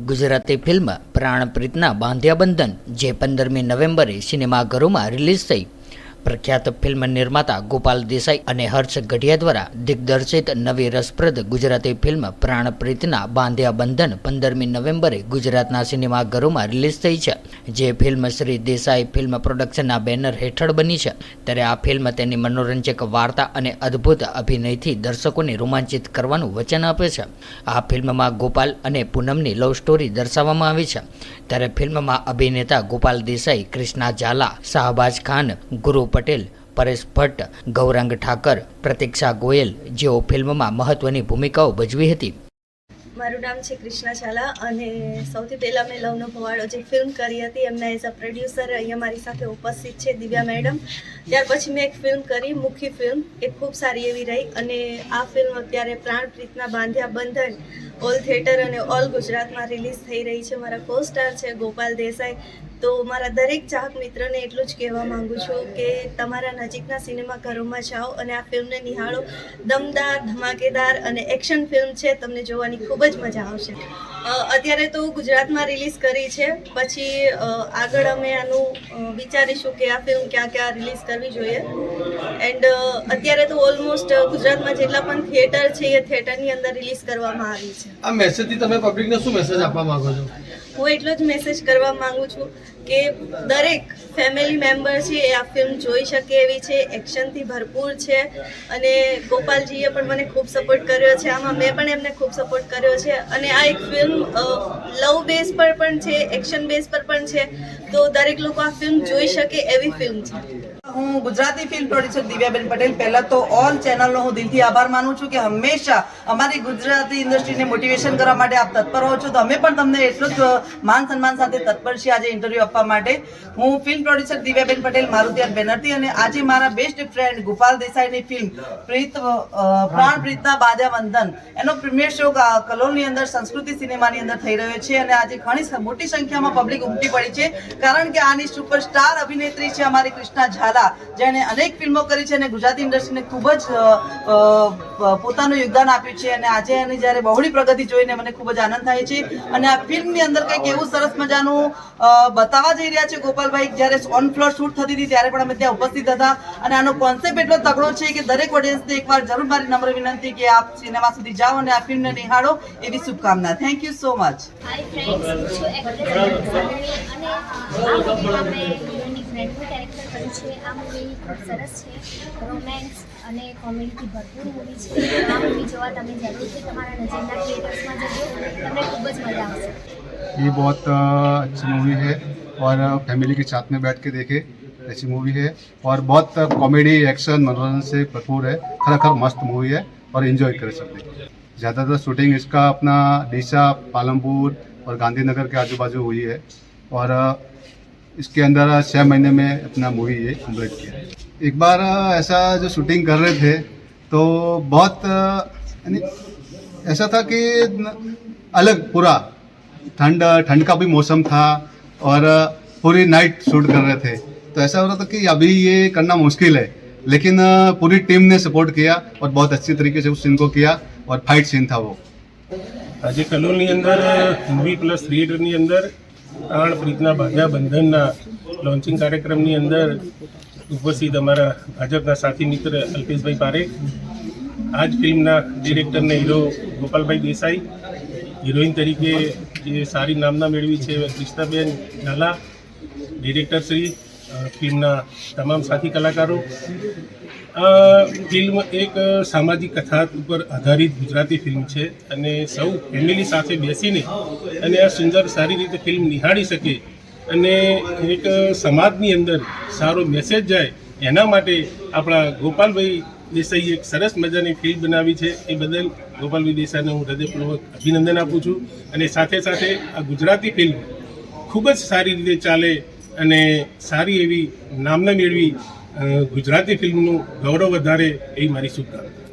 Gujarati film પ્રાણપ્રીતના બાંધ્યા બંધન જે પંદરમી નવેમ્બરે સિનેમાઘરોમાં રિલીઝ થઈ. પ્રખ્યાત ફિલ્મ નિર્માતા ગોપાલ દેસાઈ અને હર્ષ ગઢિયા દ્વારા દિગ્દર્શિત નવી રસપ્રદ ગુજરાતી ફિલ્મ પ્રાણપ્રીતના બાંધ્યા બંધન પંદરમી નવેમ્બરે ગુજરાતના સિનેમાઘરોમાં રિલીઝ થઈ છે. જે ફિલ્મ શ્રી દેસાઈ ફિલ્મ પ્રોડક્શનના બેનર હેઠળ બની છે. ત્યારે આ ફિલ્મ તેની મનોરંજક વાર્તા અને અદ્ભુત અભિનયથી દર્શકોને રોમાંચિત કરવાનું વચન આપે છે. આ ફિલ્મમાં ગોપાલ અને પૂનમની લવ સ્ટોરી દર્શાવવામાં આવી છે. ત્યારે ફિલ્મમાં અભિનેતા ગોપાલ દેસાઈ, કૃષ્ણા ઝાલા, શાહબાજ ખાન, ગુરુ પટેલ, પરેશ ભટ્ટ, ગૌરાંગ ઠાકર, પ્રતીક્ષા ગોયલ જેઓ ફિલ્મમાં મહત્વની ભૂમિકાઓ ભજવી હતી. મારું નામ છે કૃષ્ણા ઝાલા અને સૌથી પહેલાં મેં લવનો ભવાડો જે ફિલ્મ કરી હતી એમના એઝ અ પ્રોડ્યુસર અહીંયા મારી સાથે ઉપસ્થિત છે, દિવ્યા મેડમ. ત્યાર પછી મેં એક ફિલ્મ કરી, મુખી ફિલ્મ. એ ખૂબ સારી એવી રહી અને આ ફિલ્મ અત્યારે પ્રાણપ્રીતના બાંધ્યા બંધન, ઓલ થિયેટર અને ઓલ ગુજરાતમાં રિલીઝ થઈ રહી છે. મારા કો સ્ટાર છે ગોપાલ દેસાઈ. તો મારા દરેક ચાહક મિત્રને એટલું જ કહેવા માંગુ છું કે તમારા નજીકના સિનેમાઘરોમાં જાઓ અને આ ફિલ્મને નિહાળો. દમદાર ધમાકેદાર અને એક્શન ફિલ્મ છે તમને જોવાની ખૂબ જ મજા આવશે. અત્યારે તો ગુજરાતમાં રિલીઝ કરી છે. પછી આગળ અમે આનું વિચારીશું કે આ ફિલ્મ ક્યાં ક્યાં રિલીઝ કરવી જોઈએ. એન્ડ અત્યારે તો ઓલમોસ્ટ ગુજરાતમાં જેટલા પણ થિયેટર છે એ થિયેટરની અંદર રિલીઝ કરવામાં આવી છે. આ મેસેજથી તમે પબ્લિકને શું મેસેજ આપવા માંગો છો? હું એટલો જ મેસેજ કરવા માંગુ છું કે દરેક ફેમિલી મેમ્બર છે એ આ ફિલ્મ જોઈ શકે એવી છે એક્શનથી ભરપૂર છે અને ગોપાલજીએ પણ મને ખૂબ સપોર્ટ કર્યો છે, આમાં મેં પણ એમને ખૂબ સપોર્ટ કર્યો છે અને આ એક ફિલ્મ લવ બેઝ પર પણ છે એક્શન બેઝ પર પણ છે, તો દરેક લોકો આ ફિલ્મ જોઈ શકે એવી ફિલ્મ છે. હું ગુજરાતી ફિલ્મ પ્રોડ્યુસર દિવ્યાબેન પટેલ. પહેલા તો ઓલ ચેનલનો હું દિલથી આભાર માનું છું કે હંમેશા અમારી ગુજરાતી ઇન્ડસ્ટ્રીને મોટિવેશન કરવા માટે આપ તત્પર હો છો. તો અમે પણ તમને એટલું જ માન સન્માન સાથે તત્પર છીએ આજે ઇન્ટરવ્યૂ આપવા માટે. હું ફિલ્મ પ્રોડ્યુસર દિવ્યાબેન પટેલ મારુતિયાર બેનર્જી અને આજે મારા બેસ્ટ ફ્રેન્ડ ગોપાલ દેસાઈની ફિલ્મ પ્રીત પ્રાણ પ્રીતના બાજા વંદન. એનો પ્રીમિયર શો કલોલની અંદર સંસ્કૃતિ સિનેમાની અંદર થઈ રહ્યો છે અને આજે ઘણી મોટી સંખ્યામાં પબ્લિક ઉમટી પડી છે. કારણ કે આની સુપરસ્ટાર અભિનેત્રી છે અમારી કૃષ્ણા ઝાલા જેણે અનેક ફિલ્મો કરી છે અને ગુજરાતી ઇન્ડસ્ટ્રીને ખૂબ જ પોતાનું યોગદાન આપ્યું છે અને આજે એની જ્યારે બહોળી પ્રગતિ જોઈને મને ખૂબ જ આનંદ થાય છે. અને આ ફિલ્મની અંદર કંઈક એવું સરસ મજાનું બતાવવા જઈ રહ્યા છે ગોપાલભાઈ, જ્યારે ઓન ફ્લોર શૂટ થતી હતી ત્યારે પણ અમે ત્યાં ઉપસ્થિત હતા. અને આનો કોન્સેપ્ટ એટલો તગડો છે કે દરેક ઓડિયન્સને એકવાર જરૂર મારી નમ્ર વિનંતી કે આપ સિનેમા સુધી જાઓ અને આ ફિલ્મને નિહાળો એવી શુભકામના. Thank you so much hi friends હું છું એક્ટ્રેસ અને આ મૂવીમાં મેં હીરોની ફ્રેન્ડનું કેરેક્ટર કર્યું છે આ મૂવી ખૂબ સરસ છે રોમેન્સ અને કોમેડીથી ભરપૂર મૂવી છે આ મૂવી જોવા તમે જરૂરથી તમારા નજીકના થિયેટર્સમાં જજો તમને ખૂબ જ મજા આવશે ये बहुत अ, अच्छी मूवी है और अ, फैमिली के साथ में बैठ के देखे ऐसी मूवी है और बहुत अ, कॉमेडी एक्शन मनोरंजन से भरपूर है खरेखर मस्त मूवी है और इन्जॉय कर सकते हैं ज़्यादातर शूटिंग इसका अपना डीसा पालमपुर और गांधीनगर के आजू बाजू हुई है और अ, इसके अंदर अ, छः महीने में अपना मूवी ये कम्प्लीट किया है एक बार अ, ऐसा जो शूटिंग कर रहे थे तो बहुत अ, यानी ऐसा था कि न- अलग पूरा ठंड ठंड का भी मौसम था और पूरी नाइट शूट कर रहे थे तो ऐसा हो रहा था कि अभी ये करना मुश्किल है लेकिन अ, पूरी टीम ने सपोर्ट किया और बहुत अच्छी तरीके से उस सीन को किया और फाइट सीन था वो આજે કલોલની અંદર મૂવી પ્લસ થિયેટરની અંદર પ્રાણ પ્રીતના બાધા બંધનના લોન્ચિંગ કાર્યક્રમની અંદર ઉપસ્થિત અમારા ભાજપના સાથી મિત્ર અલ્પેશભાઈ પારેખ આ જ ફિલ્મના ડિરેક્ટરને હીરો ગોપાલભાઈ દેસાઈ, હિરોઈન તરીકે જે સારી નામના મેળવી છે કૃષ્ણાબેન ઝાલા, ડિરેક્ટર શ્રી ફિલ્મના તમામ સાથી કલાકારો આ ફિલ્મ એક સામાજિક કથા ઉપર આધારિત ગુજરાતી ફિલ્મ છે અને સૌ ફેમિલી સાથે બેસીને અને આ સુંદર સારી રીતે ફિલ્મ નિહાળી શકે અને એક સમાજની અંદર સારો મેસેજ જાય એના માટે આપણા ગોપાલભાઈ દેસાઈએ એક સરસ મજાની ફિલ્મ બનાવી છે. એ બદલ ગોપાલભાઈ દેસાઈને હું હૃદયપૂર્વક અભિનંદન આપું છું અને સાથે સાથે આ ગુજરાતી ફિલ્મ ખૂબ જ સારી રીતે ચાલે અને સારી એવી નામના મેળવી ગુજરાતી ફિલ્મનું ગૌરવ વધારે એ મારી શુભકામના.